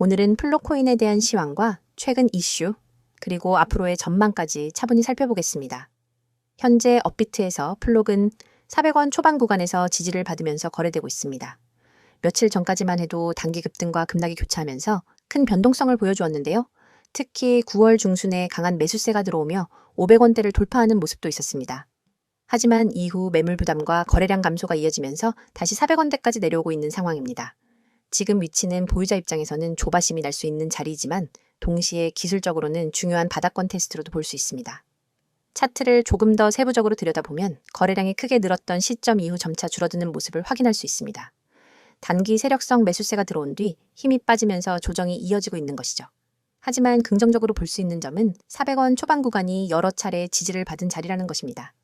오늘은 플로코인에 대한 시황과 최근 이슈, 그리고 앞으로의 전망까지 차분히 살펴보겠습니다. 현재 업비트에서 플록은 400원 초반 구간에서 지지를 받으면서 거래되고 있습니다. 며칠 전까지만 해도 단기 급등과 급락이 교차하면서 큰 변동성을 보여주었는데요. 특히 9월 중순에 강한 매수세가 들어오며 500원대를 돌파하는 모습도 있었습니다. 하지만 이후 매물 부담과 거래량 감소가 이어지면서 다시 400원대까지 내려오고 있는 상황입니다. 지금 위치는 보유자 입장에서는 조바심이 날 수 있는 자리이지만 동시에 기술적으로는 중요한 바닥권 테스트로도 볼 수 있습니다. 차트를 조금 더 세부적으로 들여다보면 거래량이 크게 늘었던 시점 이후 점차 줄어드는 모습을 확인할 수 있습니다. 단기 세력성 매수세가 들어온 뒤 힘이 빠지면서 조정이 이어지고 있는 것이죠. 하지만 긍정적으로 볼 수 있는 점은 400원 초반 구간이 여러 차례 지지를 받은 자리라는 것입니다.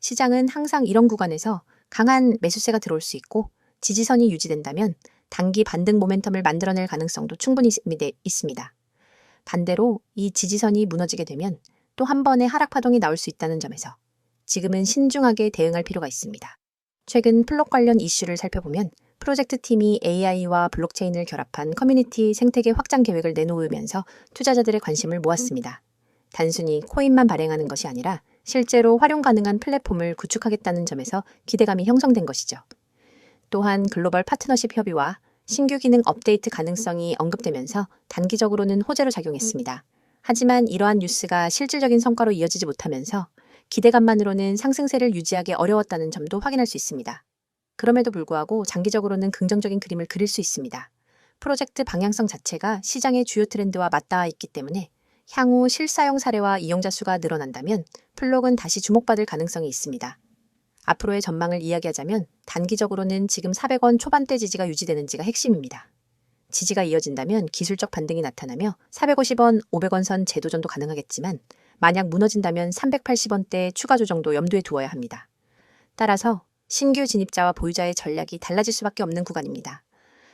시장은 항상 이런 구간에서 강한 매수세가 들어올 수 있고 지지선이 유지된다면 단기 반등 모멘텀을 만들어낼 가능성도 충분히 있습니다. 반대로 이 지지선이 무너지게 되면 또 한 번의 하락 파동이 나올 수 있다는 점에서 지금은 신중하게 대응할 필요가 있습니다. 최근 플롯 관련 이슈를 살펴보면 프로젝트 팀이 AI와 블록체인을 결합한 커뮤니티 생태계 확장 계획을 내놓으면서 투자자들의 관심을 모았습니다. 단순히 코인만 발행하는 것이 아니라 실제로 활용 가능한 플랫폼을 구축하겠다는 점에서 기대감이 형성된 것이죠. 또한 글로벌 파트너십 협의와 신규 기능 업데이트 가능성이 언급되면서 단기적으로는 호재로 작용했습니다. 하지만 이러한 뉴스가 실질적인 성과로 이어지지 못하면서 기대감만으로는 상승세를 유지하기 어려웠다는 점도 확인할 수 있습니다. 그럼에도 불구하고 장기적으로는 긍정적인 그림을 그릴 수 있습니다. 프로젝트 방향성 자체가 시장의 주요 트렌드와 맞닿아 있기 때문에 향후 실사용 사례와 이용자 수가 늘어난다면 플록은 다시 주목받을 가능성이 있습니다. 앞으로의 전망을 이야기하자면 단기적으로는 지금 400원 초반대 지지가 유지되는지가 핵심입니다. 지지가 이어진다면 기술적 반등이 나타나며 450원, 500원 선 재도전도 가능하겠지만 만약 무너진다면 380원대 추가 조정도 염두에 두어야 합니다. 따라서 신규 진입자와 보유자의 전략이 달라질 수밖에 없는 구간입니다.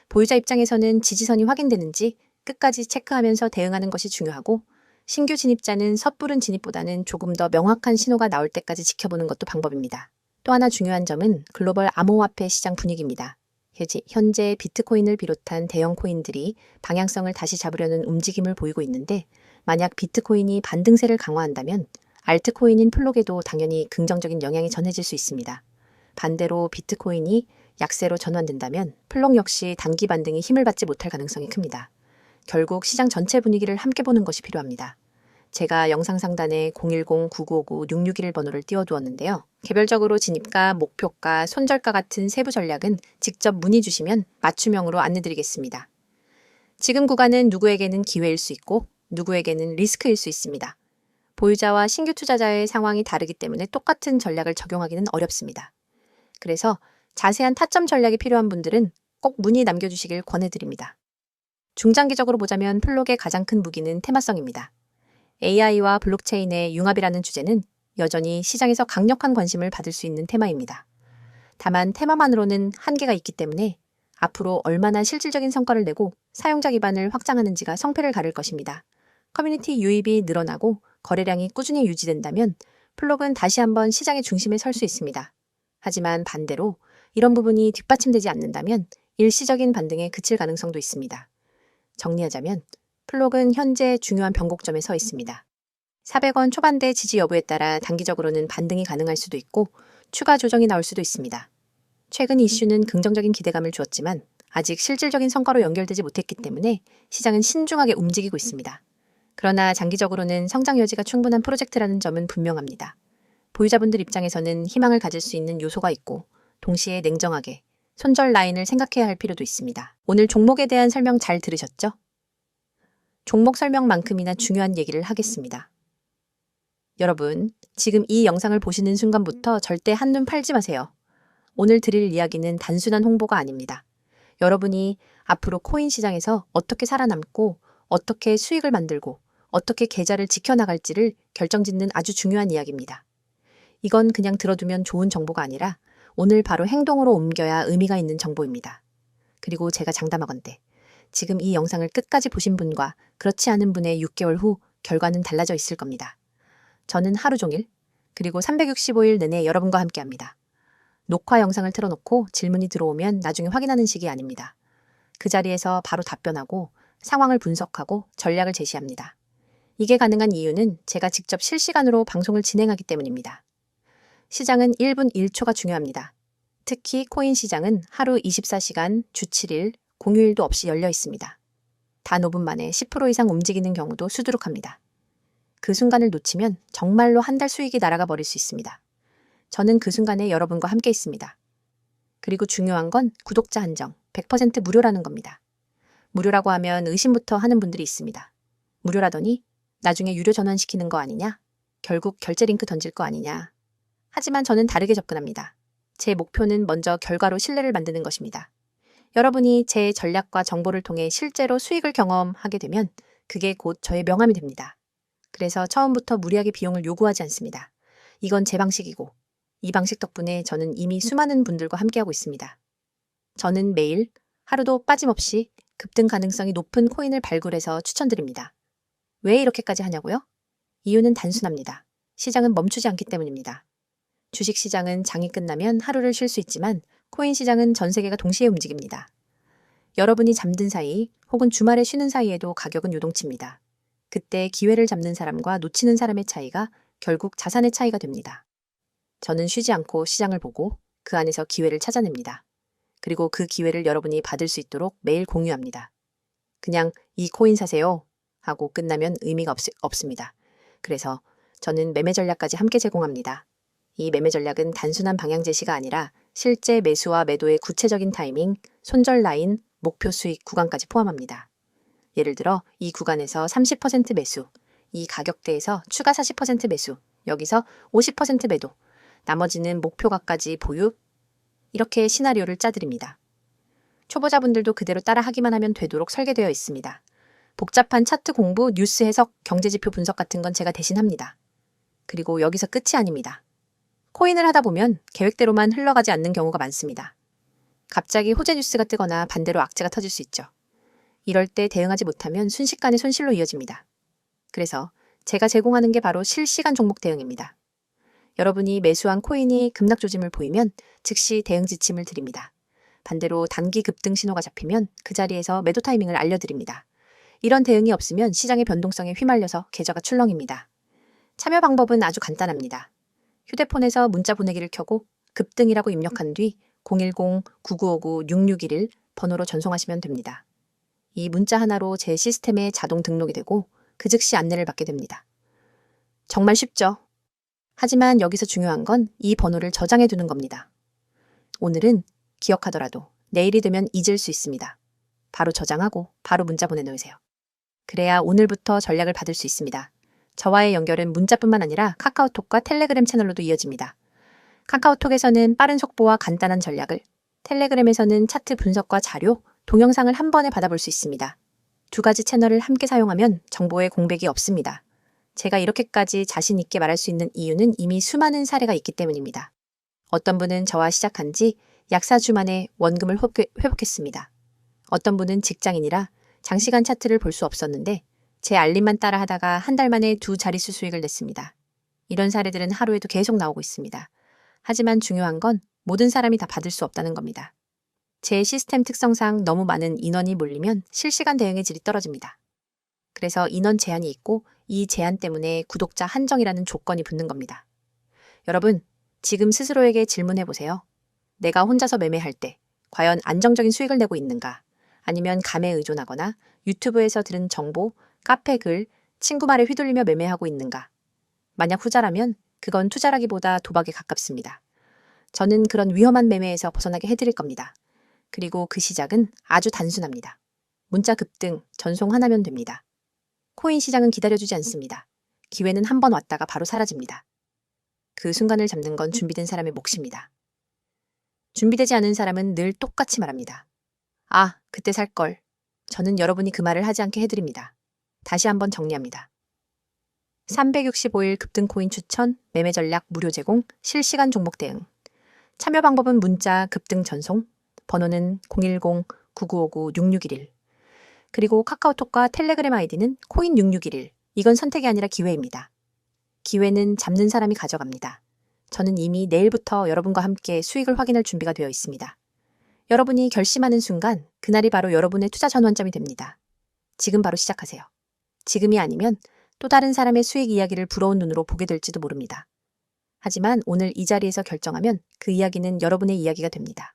보유자 입장에서는 지지선이 확인되는지 끝까지 체크하면서 대응하는 것이 중요하고 신규 진입자는 섣부른 진입보다는 조금 더 명확한 신호가 나올 때까지 지켜보는 것도 방법입니다. 또 하나 중요한 점은 글로벌 암호화폐 시장 분위기입니다. 현재 비트코인을 비롯한 대형 코인들이 방향성을 다시 잡으려는 움직임을 보이고 있는데 만약 비트코인이 반등세를 강화한다면 알트코인인 플록에도 당연히 긍정적인 영향이 전해질 수 있습니다. 반대로 비트코인이 약세로 전환된다면 플록 역시 단기 반등이 힘을 받지 못할 가능성이 큽니다. 결국 시장 전체 분위기를 함께 보는 것이 필요합니다. 제가 영상 상단에 010-9959-661 번호를 띄워두었는데요. 개별적으로 진입가, 목표가, 손절가 같은 세부 전략은 직접 문의 주시면 맞춤형으로 안내드리겠습니다. 지금 구간은 누구에게는 기회일 수 있고 누구에게는 리스크일 수 있습니다. 보유자와 신규 투자자의 상황이 다르기 때문에 똑같은 전략을 적용하기는 어렵습니다. 그래서 자세한 타점 전략이 필요한 분들은 꼭 문의 남겨주시길 권해드립니다. 중장기적으로 보자면 플록의 가장 큰 무기는 테마성입니다. AI와 블록체인의 융합이라는 주제는 여전히 시장에서 강력한 관심을 받을 수 있는 테마입니다. 다만 테마만으로는 한계가 있기 때문에 앞으로 얼마나 실질적인 성과를 내고 사용자 기반을 확장하는지가 성패를 가를 것입니다. 커뮤니티 유입이 늘어나고 거래량이 꾸준히 유지된다면 플록은 다시 한번 시장의 중심에 설 수 있습니다. 하지만 반대로 이런 부분이 뒷받침되지 않는다면 일시적인 반등에 그칠 가능성도 있습니다. 정리하자면 플록은 현재 중요한 변곡점에 서 있습니다. 400원 초반대 지지 여부에 따라 단기적으로는 반등이 가능할 수도 있고 추가 조정이 나올 수도 있습니다. 최근 이슈는 긍정적인 기대감을 주었지만 아직 실질적인 성과로 연결되지 못했기 때문에 시장은 신중하게 움직이고 있습니다. 그러나 장기적으로는 성장 여지가 충분한 프로젝트라는 점은 분명합니다. 보유자분들 입장에서는 희망을 가질 수 있는 요소가 있고 동시에 냉정하게 손절 라인을 생각해야 할 필요도 있습니다. 오늘 종목에 대한 설명 잘 들으셨죠? 종목 설명만큼이나 중요한 얘기를 하겠습니다. 여러분, 지금 이 영상을 보시는 순간부터 절대 한눈 팔지 마세요. 오늘 드릴 이야기는 단순한 홍보가 아닙니다. 여러분이 앞으로 코인 시장에서 어떻게 살아남고 어떻게 수익을 만들고 어떻게 계좌를 지켜나갈지를 결정짓는 아주 중요한 이야기입니다. 이건 그냥 들어두면 좋은 정보가 아니라 오늘 바로 행동으로 옮겨야 의미가 있는 정보입니다. 그리고 제가 장담하건대 지금 이 영상을 끝까지 보신 분과 그렇지 않은 분의 6개월 후 결과는 달라져 있을 겁니다. 저는 하루 종일 그리고 365일 내내 여러분과 함께 합니다. 녹화 영상을 틀어놓고 질문이 들어오면 나중에 확인하는 식이 아닙니다. 그 자리에서 바로 답변하고 상황을 분석하고 전략을 제시합니다. 이게 가능한 이유는 제가 직접 실시간으로 방송을 진행하기 때문입니다. 시장은 1분 1초가 중요합니다. 특히 코인 시장은 하루 24시간, 주 7일, 공휴일도 없이 열려 있습니다. 단 5분 만에 10% 이상 움직이는 경우도 수두룩합니다. 그 순간을 놓치면 정말로 한 달 수익이 날아가 버릴 수 있습니다. 저는 그 순간에 여러분과 함께 있습니다. 그리고 중요한 건 구독자 한정, 100% 무료라는 겁니다. 무료라고 하면 의심부터 하는 분들이 있습니다. 무료라더니 나중에 유료 전환시키는 거 아니냐? 결국 결제 링크 던질 거 아니냐? 하지만 저는 다르게 접근합니다. 제 목표는 먼저 결과로 신뢰를 만드는 것입니다. 여러분이 제 전략과 정보를 통해 실제로 수익을 경험하게 되면 그게 곧 저의 명함이 됩니다. 그래서 처음부터 무리하게 비용을 요구하지 않습니다. 이건 제 방식이고 이 방식 덕분에 저는 이미 수많은 분들과 함께하고 있습니다. 저는 매일 하루도 빠짐없이 급등 가능성이 높은 코인을 발굴해서 추천드립니다. 왜 이렇게까지 하냐고요? 이유는 단순합니다. 시장은 멈추지 않기 때문입니다. 주식 시장은 장이 끝나면 하루를 쉴 수 있지만 코인 시장은 전 세계가 동시에 움직입니다. 여러분이 잠든 사이 혹은 주말에 쉬는 사이에도 가격은 요동칩니다. 그때 기회를 잡는 사람과 놓치는 사람의 차이가 결국 자산의 차이가 됩니다. 저는 쉬지 않고 시장을 보고 그 안에서 기회를 찾아냅니다. 그리고 그 기회를 여러분이 받을 수 있도록 매일 공유합니다. 그냥 이 코인 사세요 하고 끝나면 의미가 없, 없습니다. 그래서 저는 매매 전략까지 함께 제공합니다. 이 매매 전략은 단순한 방향 제시가 아니라 실제 매수와 매도의 구체적인 타이밍, 손절 라인, 목표 수익 구간까지 포함합니다. 예를 들어 이 구간에서 30% 매수, 이 가격대에서 추가 40% 매수, 여기서 50% 매도, 나머지는 목표가까지 보유, 이렇게 시나리오를 짜드립니다. 초보자분들도 그대로 따라 하기만 하면 되도록 설계되어 있습니다. 복잡한 차트 공부, 뉴스 해석, 경제지표 분석 같은 건 제가 대신 합니다. 그리고 여기서 끝이 아닙니다. 코인을 하다 보면 계획대로만 흘러가지 않는 경우가 많습니다. 갑자기 호재 뉴스가 뜨거나 반대로 악재가 터질 수 있죠. 이럴 때 대응하지 못하면 순식간에 손실로 이어집니다. 그래서 제가 제공하는 게 바로 실시간 종목 대응입니다. 여러분이 매수한 코인이 급락 조짐을 보이면 즉시 대응 지침을 드립니다. 반대로 단기 급등 신호가 잡히면 그 자리에서 매도 타이밍을 알려드립니다. 이런 대응이 없으면 시장의 변동성에 휘말려서 계좌가 출렁입니다. 참여 방법은 아주 간단합니다. 휴대폰에서 문자 보내기를 켜고 급등이라고 입력한 뒤 010-9959-6611 번호로 전송하시면 됩니다. 이 문자 하나로 제 시스템에 자동 등록이 되고 그 즉시 안내를 받게 됩니다. 정말 쉽죠? 하지만 여기서 중요한 건 이 번호를 저장해 두는 겁니다. 오늘은 기억하더라도 내일이 되면 잊을 수 있습니다. 바로 저장하고 바로 문자 보내놓으세요. 그래야 오늘부터 전략을 받을 수 있습니다. 저와의 연결은 문자뿐만 아니라 카카오톡과 텔레그램 채널로도 이어집니다. 카카오톡에서는 빠른 속보와 간단한 전략을, 텔레그램에서는 차트 분석과 자료, 동영상을 한 번에 받아볼 수 있습니다. 두 가지 채널을 함께 사용하면 정보에 공백이 없습니다. 제가 이렇게까지 자신 있게 말할 수 있는 이유는 이미 수많은 사례가 있기 때문입니다. 어떤 분은 저와 시작한 지 약 4주 만에 원금을 회복했습니다. 어떤 분은 직장인이라 장시간 차트를 볼 수 없었는데 제 알림만 따라 하다가 한 달 만에 두 자릿수 수익을 냈습니다. 이런 사례들은 하루에도 계속 나오고 있습니다. 하지만 중요한 건 모든 사람이 다 받을 수 없다는 겁니다. 제 시스템 특성상 너무 많은 인원이 몰리면 실시간 대응의 질이 떨어집니다. 그래서 인원 제한이 있고 이 제한 때문에 구독자 한정이라는 조건이 붙는 겁니다. 여러분, 지금 스스로에게 질문해 보세요. 내가 혼자서 매매할 때 과연 안정적인 수익을 내고 있는가? 아니면 감에 의존하거나 유튜브에서 들은 정보, 카페 글, 친구 말에 휘둘리며 매매하고 있는가? 만약 후자라면 그건 투자라기보다 도박에 가깝습니다. 저는 그런 위험한 매매에서 벗어나게 해드릴 겁니다. 그리고 그 시작은 아주 단순합니다. 문자 급등, 전송 하나면 됩니다. 코인 시장은 기다려주지 않습니다. 기회는 한 번 왔다가 바로 사라집니다. 그 순간을 잡는 건 준비된 사람의 몫입니다. 준비되지 않은 사람은 늘 똑같이 말합니다. 아, 그때 살 걸. 저는 여러분이 그 말을 하지 않게 해드립니다. 다시 한번 정리합니다. 365일 급등 코인 추천, 매매 전략 무료 제공, 실시간 종목 대응. 참여 방법은 문자 급등 전송, 번호는 010-9959-6611. 그리고 카카오톡과 텔레그램 아이디는 코인6611. 이건 선택이 아니라 기회입니다. 기회는 잡는 사람이 가져갑니다. 저는 이미 내일부터 여러분과 함께 수익을 확인할 준비가 되어 있습니다. 여러분이 결심하는 순간 그날이 바로 여러분의 투자 전환점이 됩니다. 지금 바로 시작하세요. 지금이 아니면 또 다른 사람의 수익 이야기를 부러운 눈으로 보게 될지도 모릅니다. 하지만 오늘 이 자리에서 결정하면 그 이야기는 여러분의 이야기가 됩니다.